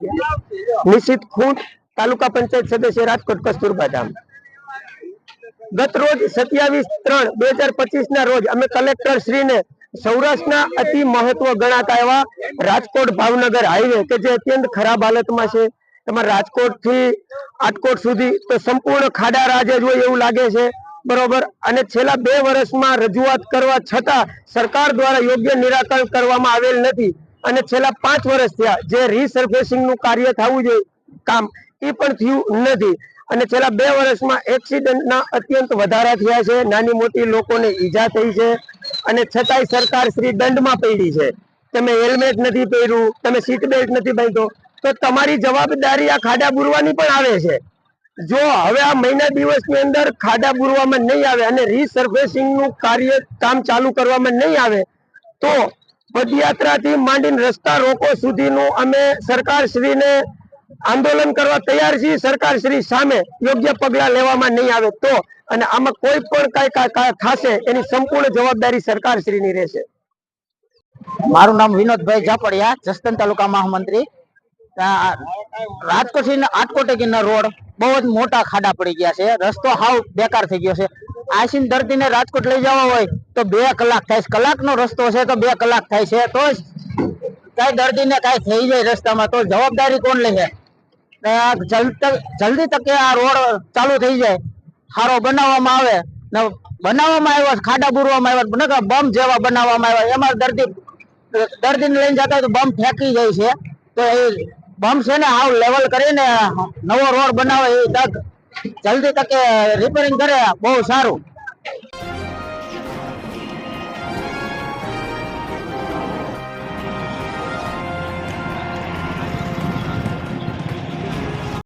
નિશિત ખૂંટ તાલુકા પંચાયત સદસ્ય રાજકોટ કસ્તુરબા ધામ ગત રોજ સત્યાવીસ ત્રણ બે ના રોજ અમે કલેક્ટર શ્રીને સૌરાષ્ટ્રના અતિ મહત્વ ગણાતા એવા રાજકોટ ભાવનગર હાઈવે, કે જે અત્યંત ખરાબ હાલતમાં છે. તમારે રાજકોટથી આટકોટ સુધી તો સંપૂર્ણ ખાડા રાજે જોઈએ એવું લાગે છે. બરોબર? અને છેલ્લા બે વર્ષમાં રજૂઆત કરવા છતાં સરકાર દ્વારા યોગ્ય નિરાકરણ કરવામાં આવેલ નથી. અને છેલ્લા પાંચ વર્ષ થયા જે રીસર્ફેસિંગનું કાર્ય થવું જોઈએ, કામ, એ પણ થયું નથી. અને છેલ્લા બે વર્ષમાં એક્સિડન્ટના અત્યંત વધારા થયા છે, નાની મોટી લોકોને ઈજા થઈ છે, અને છતાંય સરકાર શ્રી દંડમાં પડી છે. તમે હેલ્મેટ નથી પહેર્યું, તમે સીટ બેલ્ટ નથી બાંધ્યો તો તમારી જવાબદારી આ ખાડા બુરવાની પણ આવે છે. જો હવે આ મહિના દિવસની અંદર ખાડા બુરવામાં નહીં આવે અને રીસર્ફેસિંગનું કાર્ય કામ ચાલુ કરવામાં નહીં આવે, તો પદયાત્રાથી માંડીને રસ્તા રોકો સુધીનું અમે સરકારશ્રીને આંદોલન કરવા તૈયાર છીએ. સરકારશ્રી સામે યોગ્ય પગલા લેવામાં નહીં આવે તો અને આમાં કોઈ પણ કઈ થશે એની સંપૂર્ણ જવાબદારી સરકારશ્રીની રહેશે. મારું નામ વિનોદભાઈ જાપડિયા જસદન તાલુકા મહામંત્રી. ત્યાં રાજકોટથી આટકોટ સુધીનો રોડ, બહુ જ મોટા ખાડા પડી ગયા છે. રસ્તો હાવ બેકાર થઈ ગયો છે. આસીન દર્દીને રાજકોટ લઈ જવા હોય તો બે કલાક થાય છે. કલાકનો રસ્તો છે તો બે કલાક થાય છે. તો જ કઈ દર્દીને કઈ થઈ જાય રસ્તામાં. તો જવાબદારી કોણ લે છે ને જલ્દ- તકે આ રોડ ચાલુ થઈ જાય. સારો બનાવવામાં આવે. ને બનાવવામાં આવ્યો ખાડા બુરવામાં આવ્યા નકર બમ જેવા બનાવવામાં આવ્યા એમાં દર્દી દર્દીને લઈને જતા તો બમ ફેંકી જાય છે. તો એ બમ છે ને આવ લેવલ કરીને નવો રોડ બનાવે એ તક જલ્દી તકે રિપેરિંગ કરે. બહુ સારું.